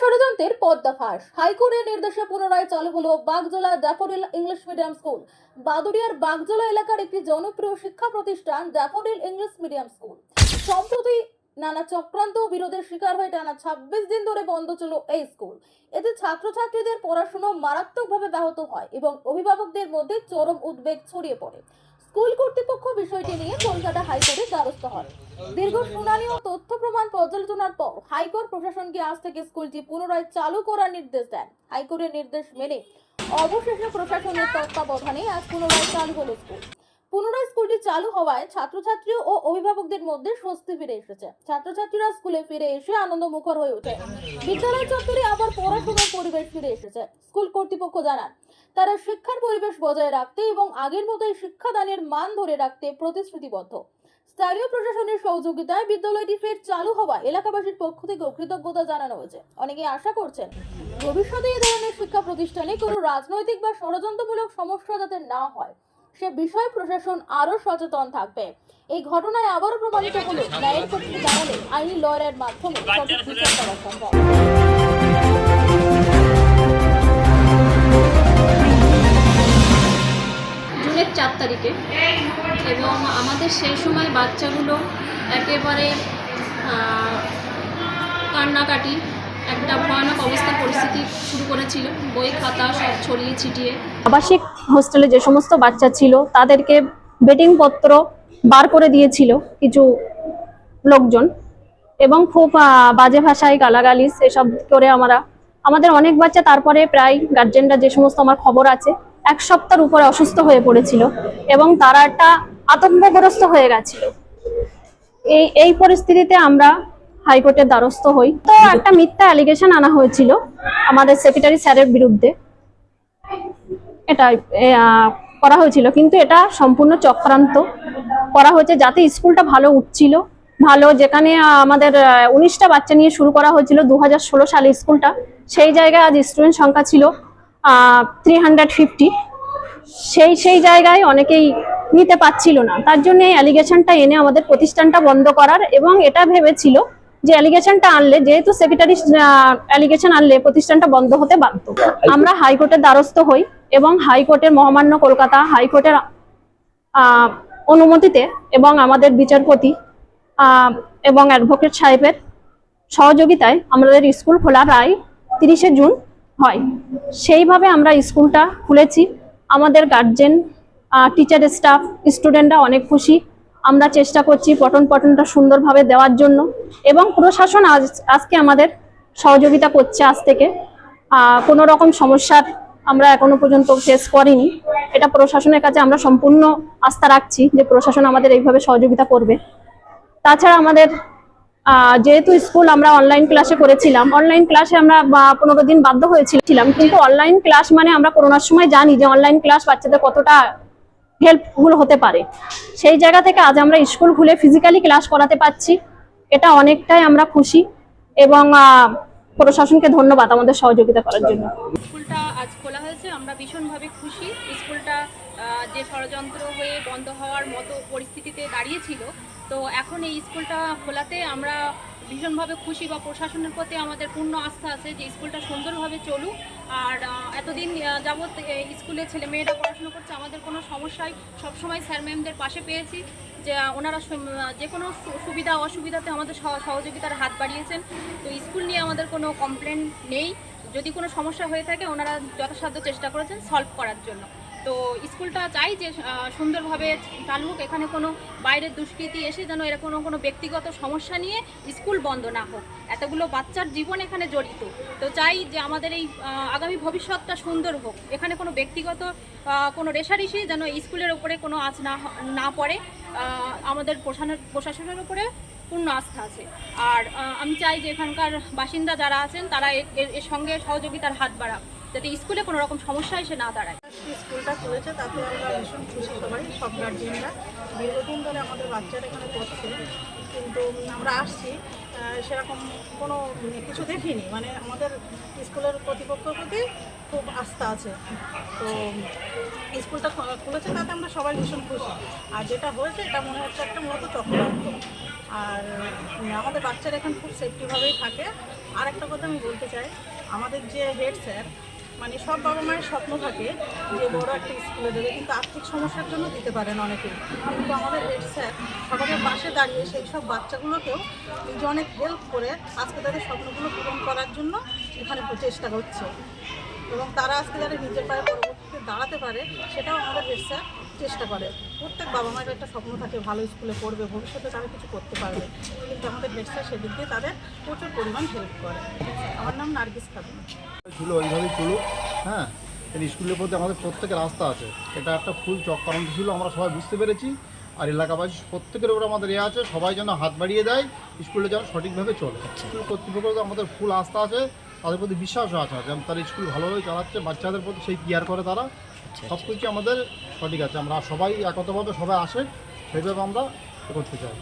ষড়যন্ত্রের পদ্মাফাঁস হাইকোর্টের নির্দেশে পুনরায় চালু হলো Bagjola daffodil English medium school. বাদুড়িয়ার Bagjola এলাকার একটি জনপ্রিয় শিক্ষা প্রতিষ্ঠান ড্যাফোডিল ইংলিশ মিডিয়াম স্কুল। সম্প্রতি নানা চক্রান্ত ও বিরোধের শিকার হয়ে টানা ছাব্বিশ দিন ধরে বন্ধ ছিল এই স্কুল। এতে ছাত্রছাত্রীদের পড়াশোনা মারাত্মকভাবে ব্যাহত হয় এবং অভিভাবকদের মধ্যে চরম উদ্বেগ ছড়িয়ে পড়ে। স্কুল কর্তৃপক্ষ বিষয়টি নিয়ে কলকাতা হাইকোর্টের দ্বারস্থ হয় দীর্ঘ শুনানি ও তথ্য প্রমাণ পর্যালোচনার পর হাইকোর্ট প্রশাসনকে আজ থেকে স্কুলটি পুনরায় চালু করার নির্দেশ দেন। হাইকোর্টের নির্দেশ মেনে অবশেষে প্রশাসনের তত্ত্বাবধানে আজ পুনরায় চালু হলো স্কুল। পুনরায় স্কুলটি চালু হওয়ায় ছাত্রছাত্রী ও অভিভাবকদের মধ্যে স্বস্তি ফিরে এসেছে। ছাত্রছাত্রীরা স্কুলে ফিরে এসে আনন্দ মুখর হয়ে ওঠে। বিদ্যালয় চত্বরে আবার পড়াশোনার পরিবেশ ফিরে এসেছে, স্কুল কর্তৃপক্ষ জানান। তারা শিক্ষার পরিবেশ বজায় রাখতে এবং আগের মতোই শিক্ষাদানের মান ধরে রাখতে প্রতিশ্রুতিবদ্ধ। স্থানীয় প্রশাসনের সহযোগিতায় বিদ্যালয়টি ফের চালু হওয়া এলাকাবাসীর পক্ষ থেকে কৃতজ্ঞতা জানানো হয়েছে। অনেকে আশা করছেন ভবিষ্যতে এই ধরনের শিক্ষা প্রতিষ্ঠানে কোনো রাজনৈতিক বা ষড়যন্ত্রমূলক সমস্যা যাতে না হয়, সে বিষয়ে প্রশাসন আরও সচেতন থাকবে। এই ঘটনায় আবারও প্রমাণিত হলো, ন্যায়ের আইনি লয়ারের মাধ্যমে সঠিক বিচার করা সম্ভব। চার তারিখে। এবং আমাদের সেই সময় বাচ্চাগুলো একেবারে কান্নাকাটি, একটা ভয়ানক অবস্থা পরিস্থিতি শুরু করেছিল। বই, খাতা সব ছড়িয়ে ছিটিয়ে। আবাসিক হোস্টেলে যে সমস্ত বাচ্চা ছিল, তাদেরকে বেটিং পত্র বার করে দিয়েছিল কিছু লোকজন। এবং খুব বাজে ভাষায় গালাগালিস এসব করে আমরা, আমাদের অনেক বাচ্চা তারপরে প্রায় গার্জেনরা যে সমস্ত আমার খবর আছে এক সপ্তাহের উপরে অসুস্থ হয়ে পড়েছিল এবং তারা একটা আতঙ্কগ্রস্ত হয়ে গেছিল। এই এই পরিস্থিতিতে আমরা হাইকোর্টের দ্বারস্থ হই। তো একটা মিথ্যা অ্যালিগেশন আনা হয়েছিল আমাদের সেক্রেটারি স্যারের বিরুদ্ধে। এটা করা হয়েছিল। কিন্তু এটা সম্পূর্ণ চক্রান্ত। করা হয়েছে যাতে স্কুলটা ভালো উঠছিল। ভালো যেখানে আমাদের উনিশটা বাচ্চা নিয়ে শুরু করা হয়েছিল দু হাজার ষোলো সালে স্কুলটা। সেই জায়গায় আজ স্টুডেন্ট সংখ্যা ছিল থ্রি হান্ড্রেড ফিফটি সেই সেই জায়গায় অনেকেই নিতে পারছিল না। তার জন্য এই অ্যালিগেশনটা এনে আমাদের প্রতিষ্ঠানটা বন্ধ করার এবং এটা ভেবেছিল যে অ্যালিগেশনটা আনলে, যেহেতু সেক্রেটারি অ্যালিগেশন আনলে প্রতিষ্ঠানটা বন্ধ হতে বাধ্য। আমরা হাইকোর্টের দ্বারস্থ হই এবং হাইকোর্টের মহামান্য কলকাতা হাইকোর্টের অনুমতিতে এবং আমাদের বিচারপতি এবং অ্যাডভোকেট সাহেবের সহযোগিতায় আমাদের স্কুল খোলা রায় তিরিশে জুন হয়। সেইভাবে আমরা স্কুলটা খুলেছি। আমাদের গার্জেন টিচার স্টাফ স্টুডেন্টরা অনেক খুশি। আমরা চেষ্টা করছি পঠন পঠনটা সুন্দরভাবে দেওয়ার জন্য এবং প্রশাসন আজ, আজকে আমাদের সহযোগিতা করছে আজ থেকে। কোনো রকম সমস্যার আমরা এখনও পর্যন্ত ফেস করিনি। এটা প্রশাসনের কাছে আমরা সম্পূর্ণ আস্থা রাখছি যে প্রশাসন আমাদের এইভাবে সহযোগিতা করবে। তাছাড়া আমাদের যেহেতু স্কুল আমরা অনলাইন ক্লাসে করেছিলাম অনলাইন ক্লাসে আমরা পনেরো দিন বাধ্য হয়েছিলাম, কিন্তু অনলাইন ক্লাস মানে আমরা করোনার সময় জানি যে অনলাইন ক্লাস বাচ্চাদের কতটা হেল্পফুল হতে পারে। সেই জায়গা থেকে আজ আমরা স্কুল খুলে ফিজিক্যালি ক্লাস করাতে পারছি। এটা অনেকটাই আমরা খুশি এবং প্রশাসনকে ধন্যবাদ আমাদের সহযোগিতা করার জন্য। স্কুলটা আজ খোলা হয়েছে, আমরা ভীষণভাবে খুশি। স্কুলটা যে ষড়যন্ত্র হয়ে বন্ধ হওয়ার মতো পরিস্থিতিতে দাঁড়িয়েছিল তো এখন এই স্কুলটা খোলাতে আমরা ভীষণভাবে খুশি বা প্রশাসনের প্রতি আমাদের পূর্ণ আস্থা আছে যে স্কুলটা সুন্দরভাবে চলুক। আর এতদিন যাবৎ স্কুলে ছেলে মেয়েরা পড়াশোনা করছে, আমাদের কোনো সমস্যায় সবসময় স্যার ম্যামদের পাশে পেয়েছি। যে, ওনারা যে কোনো সুবিধা অসুবিধাতে আমাদের সহ- সহযোগিতার হাত বাড়িয়েছেন। তো স্কুল নিয়ে আমাদের কোনো কমপ্লেন নেই। যদি কোনো সমস্যা হয়ে থাকে, ওনারা যথাসাধ্য চেষ্টা করেছেন সলভ করার জন্য। তো স্কুলটা চাই যে সুন্দরভাবে চালু হোক এখানে কোনো বাইরের দুষ্কৃতি এসে যেন এরকম কোনো ব্যক্তিগত সমস্যা নিয়ে স্কুল বন্ধ না হোক। এতগুলো বাচ্চার জীবন এখানে জড়িত। তো চাই যে আমাদের এই আগামী ভবিষ্যৎটা সুন্দর হোক। এখানে কোনো ব্যক্তিগত কোনো রেশারেশি যেন স্কুলের উপরে কোনো আজ না না পড়ে। আমাদের প্রশাসনের প্রশাসনের উপরে পূর্ণ আস্থা আছে। আর আমি চাই যে এখানকার বাসিন্দা যারা আছেন, তারা এর সঙ্গে সহযোগিতার হাত বাড়াক। যাতে স্কুলে কোনো রকম সমস্যা এসে না দাঁড়ায়। স্কুলটা খুলেছে, তাতে আমরা ভীষণ খুশি সবাই, সব গার্জেনরা দীর্ঘদিন ধরে আমাদের বাচ্চারা এখানে পড়ছে কিন্তু আমরা আসছি। সেরকম কোনো কিছু দেখিনি। মানে আমাদের স্কুলের কর্তৃপক্ষের প্রতি খুব আস্থা আছে। তো স্কুলটা খোলা- খুলেছে তাতে আমরা সবাই ভীষণ খুশি। আর যেটা হয়েছে, এটা মনে হচ্ছে একটা মূলত চক্রান্ত। আর আমাদের বাচ্চারা এখন খুব সেফটিভাবেই থাকে। আর একটা কথা আমি বলতে চাই, আমাদের যে হেড স্যার মানে সব বাবা মায়ের স্বপ্ন থাকে যে বড় একটা স্কুলে দেবে। কিন্তু আর্থিক সমস্যার জন্য দিতে পারেন অনেকেই। কিন্তু আমাদের হেড স্যার পাশে দাঁড়িয়ে সেই সব বাচ্চাগুলোকেও নিজে অনেক হেল্প করে আজকে তাদের স্বপ্নগুলো পূরণ করার জন্য এখানে প্রচেষ্টা করছে এবং তারা আজকে যারা নিজের পায়ে পরবর্তীতে দাঁড়াতে পারে, সেটাও আমাদের স্যার চেষ্টা করে। প্রত্যেক বাবা মায়ের একটা স্বপ্ন থাকে, ভালো স্কুলে পড়বে, ভবিষ্যতে তারা কিছু করতে পারবে। কিন্তু আমাদের স্যার সেদিক দিয়ে তাদের প্রচুর পরিমাণ হেল্প করে। আমার নাম নার্গিস খাতুন। ছিল ওইভাবেই চলুক হ্যাঁ? স্কুলের প্রতি আমাদের প্রত্যেকের আস্থা আছে। এটা একটা ফুল চক্রান্ত ছিল আমরা সবাই বুঝতে পেরেছি। আর এলাকাবাসী প্রত্যেকের উপর আমাদের এ আছে সবাই যেন হাত বাড়িয়ে দেয় স্কুলে যেন সঠিকভাবে চলে। স্কুল কর্তৃপক্ষ আমাদের ফুল আস্থা আছে তাদের প্রতি বিশ্বাসও আছে যেমন তারা স্কুল ভালোভাবে চালাচ্ছে বাচ্চাদের প্রতি সেই কেয়ার করে তারা। সব কিছু আমাদের সঠিক আছে আমরা সবাই একতভাবে সবাই আসে সেইভাবে আমরা করতে চাই।